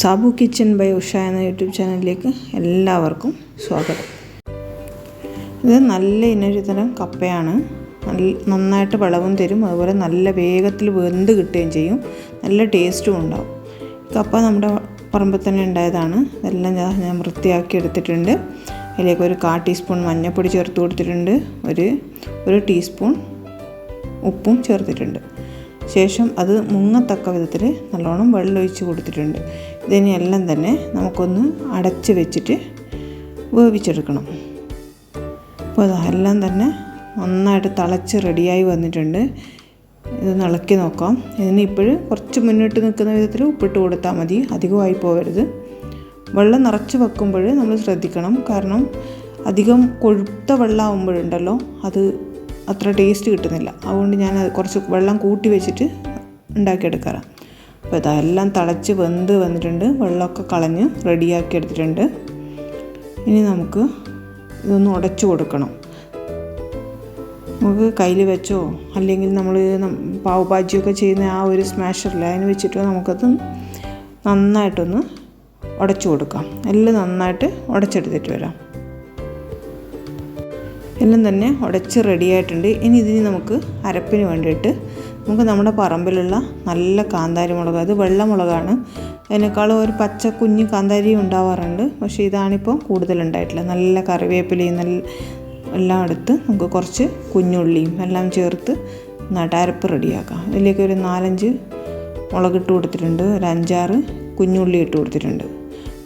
Sabu kitchen by Usha എന്ന YouTube ചാനലിലേക്ക് എല്ലാവർക്കും സ്വാഗതം. ഇത് നല്ല ഇനൊരു തരം കപ്പയാണ്. നല്ല നന്നായിട്ട് വിളവും തരും. അതുപോലെ നല്ല വേഗത്തിൽ വെന്ത് കിട്ടുകയും ചെയ്യും. നല്ല ടേസ്റ്റും ഉണ്ടാവും. കപ്പ നമ്മുടെ പറമ്പിൽ തന്നെ ഉണ്ടായതാണ്. ഇതെല്ലാം ഞാൻ വൃത്തിയാക്കി എടുത്തിട്ടുണ്ട്. അതിലേക്ക് ഒരു കാ ടീസ്പൂൺ മഞ്ഞൾപ്പൊടി ചേർത്ത് കൊടുത്തിട്ടുണ്ട്. ഒരു ഒരു ടീസ്പൂൺ ഉപ്പും ചേർത്തിട്ടുണ്ട്. ശേഷം അത് മുങ്ങത്തക്ക വിധത്തിൽ നല്ലോണം വെള്ളമൊഴിച്ച് കൊടുത്തിട്ടുണ്ട്. ഇതിനെ എല്ലാം തന്നെ നമുക്കൊന്ന് അടച്ച് വെച്ചിട്ട് വേവിച്ചെടുക്കണം. അപ്പോൾ അതെല്ലാം തന്നെ നന്നായിട്ട് തിളച്ച് റെഡിയായി വന്നിട്ടുണ്ട്. ഇത് ഇളക്കി നോക്കാം. ഇതിന് ഇപ്പോഴും കുറച്ച് മുന്നോട്ട് നിൽക്കുന്ന വിധത്തിൽ ഉപ്പിട്ട് കൊടുത്താൽ മതി. അധികമായി പോകരുത്. വെള്ളം നിറച്ച് വെക്കുമ്പോൾ നമ്മൾ ശ്രദ്ധിക്കണം. കാരണം അധികം കൊഴുത്ത വെള്ളമാകുമ്പോഴുണ്ടല്ലോ അത് അത്ര ടേസ്റ്റ് കിട്ടുന്നില്ല. അതുകൊണ്ട് ഞാൻ കുറച്ച് വെള്ളം കൂട്ടി വെച്ചിട്ട് ഉണ്ടാക്കിയെടുക്കാറാണ്. അപ്പോൾ ഇതെല്ലാം തിളച്ച് വെന്ത് വന്നിട്ടുണ്ട്. വെള്ളമൊക്കെ കളഞ്ഞ് റെഡിയാക്കി എടുത്തിട്ടുണ്ട്. ഇനി നമുക്ക് ഇതൊന്ന് ഉടച്ചു കൊടുക്കണം. നമുക്ക് കയ്യിൽ വെച്ചോ? അല്ലെങ്കിൽ നമ്മൾ പാവ് ഭാജിയൊക്കെ ചെയ്യുന്ന ആ ഒരു സ്മാഷറിൽ അതിന് വെച്ചിട്ടോ നമുക്കത് നന്നായിട്ടൊന്ന് ഉടച്ചു കൊടുക്കാം. എല്ലാം നന്നായിട്ട് ഉടച്ചെടുത്തിട്ട് വരാം. എല്ലാം തന്നെ ഉടച്ച് റെഡിയായിട്ടുണ്ട് ഇനി ഇതിന് നമുക്ക് അരപ്പിന് വേണ്ടിയിട്ട് നമുക്ക് നമ്മുടെ പറമ്പിലുള്ള നല്ല കാന്താരി മുളക് അത് വെള്ളമുളകാണ് അതിനേക്കാളും ഒരു പച്ച കുഞ്ഞ് കാന്താരി ഉണ്ടാവാറുണ്ട്. പക്ഷേ ഇതാണിപ്പോൾ കൂടുതലുണ്ടായിട്ടുള്ളത് നല്ല കറിവേപ്പിലയും നല്ല എല്ലാം എടുത്ത് നമുക്ക് കുറച്ച് കുഞ്ഞുള്ളിയും എല്ലാം ചേർത്ത് നന്നായിട്ട് റെഡിയാക്കാം അതിലേക്ക് ഒരു നാലഞ്ച് മുളകിട്ട് കൊടുത്തിട്ടുണ്ട്. ഒരു അഞ്ചാറ് കുഞ്ഞുള്ളി ഇട്ട് കൊടുത്തിട്ടുണ്ട്.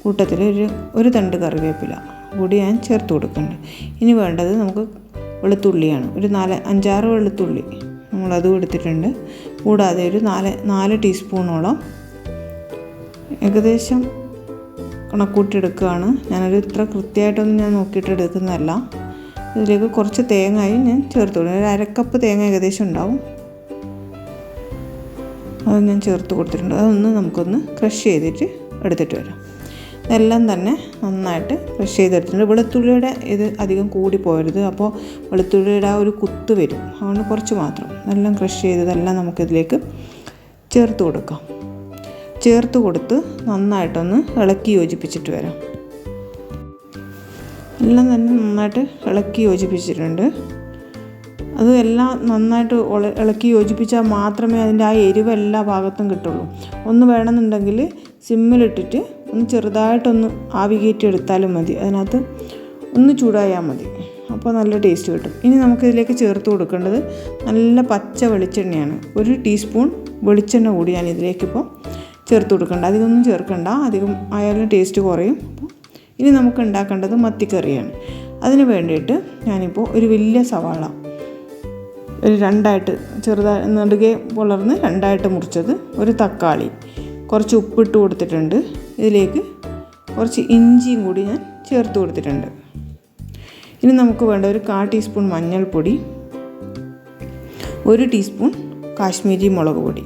കൂട്ടത്തിൽ ഒരു ഒരു തണ്ട് കറിവേപ്പില. കൂടി ഞാൻ ചേർത്ത് കൊടുക്കുന്നുണ്ട്. ഇനി വേണ്ടത് നമുക്ക് വെളുത്തുള്ളിയാണ്. ഒരു നാല് അഞ്ചാറ് വെളുത്തുള്ളി നമ്മളതും എടുത്തിട്ടുണ്ട്. കൂടാതെ ഒരു നാല് നാല് ടീസ്പൂണോളം ഏകദേശം കണക്കൂട്ടിയെടുക്കുകയാണ് ഞാനൊരു ഇത്ര കൃത്യമായിട്ടൊന്നും ഞാൻ നോക്കിയിട്ട് എടുക്കുന്നതല്ല. ഇതിലേക്ക് കുറച്ച് തേങ്ങയും ഞാൻ ചേർത്ത് കൊടുക്കും. ഒരു അരക്കപ്പ് തേങ്ങ ഏകദേശം ഉണ്ടാവും. അത് ഞാൻ ചേർത്ത് കൊടുത്തിട്ടുണ്ട്. അതൊന്ന് നമുക്കൊന്ന് ക്രഷ് ചെയ്തിട്ട് എടുത്തിട്ട് വരാം. ഇതെല്ലാം തന്നെ നന്നായിട്ട് ക്രഷ് ചെയ്തെടുത്തിട്ടുണ്ട്. വെളുത്തുള്ളിയുടെ ഇത് അധികം കൂടി പോരുത്. അപ്പോൾ വെളുത്തുള്ളിയുടെ ആ ഒരു കുത്ത് വരും. അതുകൊണ്ട് കുറച്ച് മാത്രം. എല്ലാം ക്രഷ് ചെയ്തതെല്ലാം നമുക്കിതിലേക്ക് ചേർത്ത് കൊടുക്കാം. ചേർത്ത് കൊടുത്ത് നന്നായിട്ടൊന്ന് ഇളക്കി യോജിപ്പിച്ചിട്ട് വരാം. എല്ലാം തന്നെ നന്നായിട്ട് ഇളക്കി യോജിപ്പിച്ചിട്ടുണ്ട്. അത് എല്ലാം നന്നായിട്ട് ഇളക്കി യോജിപ്പിച്ചാൽ മാത്രമേ അതിന്റെ ആ എരിവ് എല്ലാ ഭാഗത്തും കിട്ടുള്ളൂ. ഒന്ന് വേണമെന്നുണ്ടെങ്കിൽ സിമ്മിലിട്ടിട്ട് ഒന്ന് ചെറുതായിട്ടൊന്ന് ആവി കയറ്റി എടുത്താലും മതി. അതിനകത്ത് ഒന്ന് ചൂടായാൽ മതി. അപ്പോൾ നല്ല ടേസ്റ്റ് കിട്ടും. ഇനി നമുക്കിതിലേക്ക് ചേർത്ത് കൊടുക്കേണ്ടത് നല്ല പച്ച വെളിച്ചെണ്ണയാണ്. ഒരു ടീസ്പൂൺ വെളിച്ചെണ്ണ കൂടി ഞാൻ ഇതിലേക്കിപ്പോൾ ചേർത്ത് കൊടുക്കേണ്ട. അധികമൊന്നും ചേർക്കണ്ട. അധികം ആയാലും ടേസ്റ്റ് കുറയും. ഇനി നമുക്ക് ഉണ്ടാക്കേണ്ടത് മത്തിക്കറിയാണ്. അതിന് വേണ്ടിയിട്ട് ഞാനിപ്പോൾ ഒരു വലിയ സവാള ഒരു രണ്ടായിട്ട് ചെറുതായി നടുകെ പുലർന്ന് രണ്ടായിട്ട് മുറിച്ചത് ഒരു തക്കാളി. കുറച്ച് ഉപ്പിട്ട് കൊടുത്തിട്ടുണ്ട്. ഇതിലേക്ക് കുറച്ച് ഇഞ്ചിയും കൂടി ഞാൻ ചേർത്ത് കൊടുത്തിട്ടുണ്ട്. ഇനി നമുക്ക് വേണ്ട ഒരു കാ ടീസ്പൂൺ മഞ്ഞൾപ്പൊടി ഒരു ടീസ്പൂൺ കാശ്മീരി മുളക് പൊടി.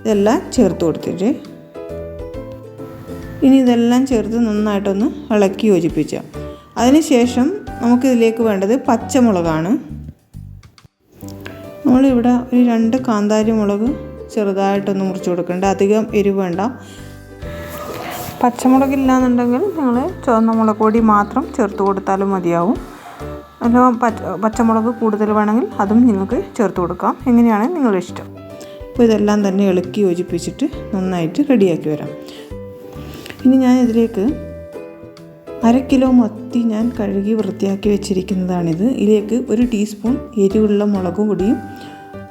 ഇതെല്ലാം ചേർത്ത് കൊടുത്തിട്ട് ഇനി ഇതെല്ലാം ചേർത്ത് നന്നായിട്ടൊന്ന് ഇളക്കി യോജിപ്പിച്ചാൽ അതിനുശേഷം നമുക്കിതിലേക്ക് വേണ്ടത് പച്ചമുളകാണ്. നമ്മളിവിടെ ഒരു രണ്ട് കാന്താരി മുളക് ചെറുതായിട്ടൊന്ന് മുറിച്ച് കൊടുക്കേണ്ട. അധികം എരിവ് വേണ്ട പച്ചമുളകില്ലാന്നുണ്ടെങ്കിൽ നിങ്ങൾ ചുവന്ന മുളക് പൊടി മാത്രം ചേർത്ത് കൊടുത്താലും മതിയാവും. അല്ല പച്ച പച്ചമുളക് കൂടുതൽ വേണമെങ്കിൽ അതും നിങ്ങൾക്ക് ചേർത്ത് കൊടുക്കാം. എങ്ങനെയാണ് നിങ്ങളുടെ ഇഷ്ടം? അപ്പോൾ ഇതെല്ലാം തന്നെ ഇളക്കി യോജിപ്പിച്ചിട്ട് നന്നായിട്ട് റെഡിയാക്കി വരാം. ഇനി ഞാൻ ഇതിലേക്ക് അര കിലോ മത്തി ഞാൻ കഴുകി വൃത്തിയാക്കി വെച്ചിരിക്കുന്നതാണിത്. ഇതിലേക്ക് ഒരു ടീസ്പൂൺ എരിവുള്ള മുളക് പൊടിയും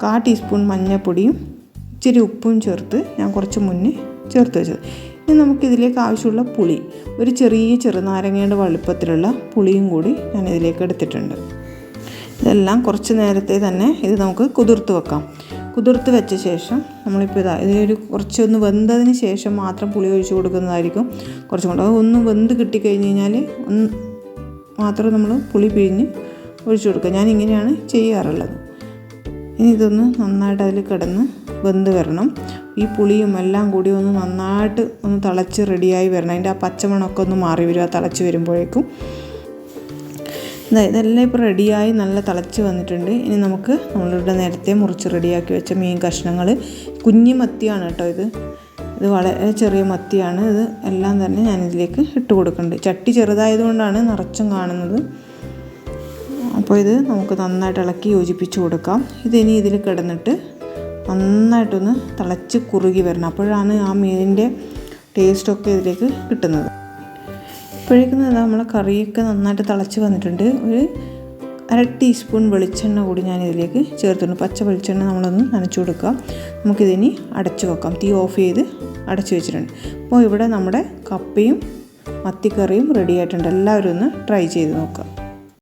കാ ടീസ്പൂൺ മഞ്ഞൾപ്പൊടിയും ഇച്ചിരി ഉപ്പും ചേർത്ത് ഞാൻ കുറച്ച് മുന്നേ ചേർത്ത് വെച്ചത്. ഇനി നമുക്കിതിലേക്ക് ആവശ്യമുള്ള പുളി. ഒരു ചെറിയ ചെറുനാരങ്ങയുടെ വലുപ്പത്തിലുള്ള പുളിയും കൂടി ഞാൻ ഇതിലേക്ക് എടുത്തിട്ടുണ്ട്. ഇതെല്ലാം കുറച്ച് നേരത്തെ തന്നെ ഇത് നമുക്ക് കുതിർത്ത് വെക്കാം. കുതിർത്ത് വെച്ച ശേഷം നമ്മളിപ്പോൾ ഇതാ ഇതിനൊരു കുറച്ചൊന്ന് വെന്തതിന് ശേഷം മാത്രം പുളി ഒഴിച്ച് കൊടുക്കുന്നതായിരിക്കും കുറച്ചും കൂടെ. ഒന്ന് വെന്ത് കിട്ടിക്കഴിഞ്ഞ് കഴിഞ്ഞാൽ ഒന്ന് മാത്രം നമ്മൾ പുളി പിഴിഞ്ഞ് ഒഴിച്ചു കൊടുക്കുക. ഞാൻ ഇങ്ങനെയാണ് ചെയ്യാറുള്ളത്. ഇനി ഇതൊന്ന് നന്നായിട്ട് അതിൽ കിടന്ന് വെന്ത് വരണം. ഈ പുളിയും എല്ലാം കൂടി ഒന്ന് നന്നായിട്ട് ഒന്ന് തിളച്ച് റെഡിയായി വരണം. അതിന്റെ ആ പച്ചമണമൊക്കെ ഒന്ന് മാറി വരും ആ തിളച്ച് വരുമ്പോഴേക്കും. ഇതെല്ലാം ഇപ്പോൾ റെഡിയായി നല്ല തിളച്ച് വന്നിട്ടുണ്ട്. ഇനി നമുക്ക് നമ്മളിവിടെ നേരത്തെ മുറിച്ച് റെഡിയാക്കി വെച്ച മീൻ കഷ്ണങ്ങൾ കുഞ്ഞു മത്തിയാണ് കേട്ടോ ഇത്. ഇത് വളരെ ചെറിയ മത്തിയാണ്. ഇത് എല്ലാം തന്നെ ഞാനിതിലേക്ക് ഇട്ട് കൊടുക്കുന്നുണ്ട്. ചട്ടി ചെറുതായതുകൊണ്ടാണ് നിറച്ചും കാണുന്നത്. അപ്പോൾ ഇത് നമുക്ക് നന്നായിട്ട് ഇളക്കി യോജിപ്പിച്ച് കൊടുക്കാം. ഇതിനി ഇതിൽ കിടന്നിട്ട് നന്നായിട്ടൊന്ന് തിളച്ച് കുറുകി വരണം. അപ്പോഴാണ് ആ മീനിന്റെ ടേസ്റ്റൊക്കെ ഇതിലേക്ക് കിട്ടുന്നത്. ഇപ്പോഴേക്കും നമ്മൾ കറിയൊക്കെ നന്നായിട്ട് തിളച്ച് വന്നിട്ടുണ്ട്. ഒരു അര ടീസ്പൂൺ വെളിച്ചെണ്ണ കൂടി ഞാൻ ഇതിലേക്ക് ചേർത്തിട്ടുണ്ട്. പച്ച വെളിച്ചെണ്ണ നമ്മളൊന്ന് നനച്ചു കൊടുക്കാം നമുക്കിതിനി അടച്ചു വെക്കാം. തീ ഓഫ് ചെയ്ത് അടച്ചു വെച്ചിട്ടുണ്ട്. അപ്പോൾ ഇവിടെ നമ്മുടെ കപ്പയും മത്തിക്കറിയും റെഡി ആയിട്ടുണ്ട്. എല്ലാവരും ഒന്ന് ട്രൈ ചെയ്ത് നോക്കാം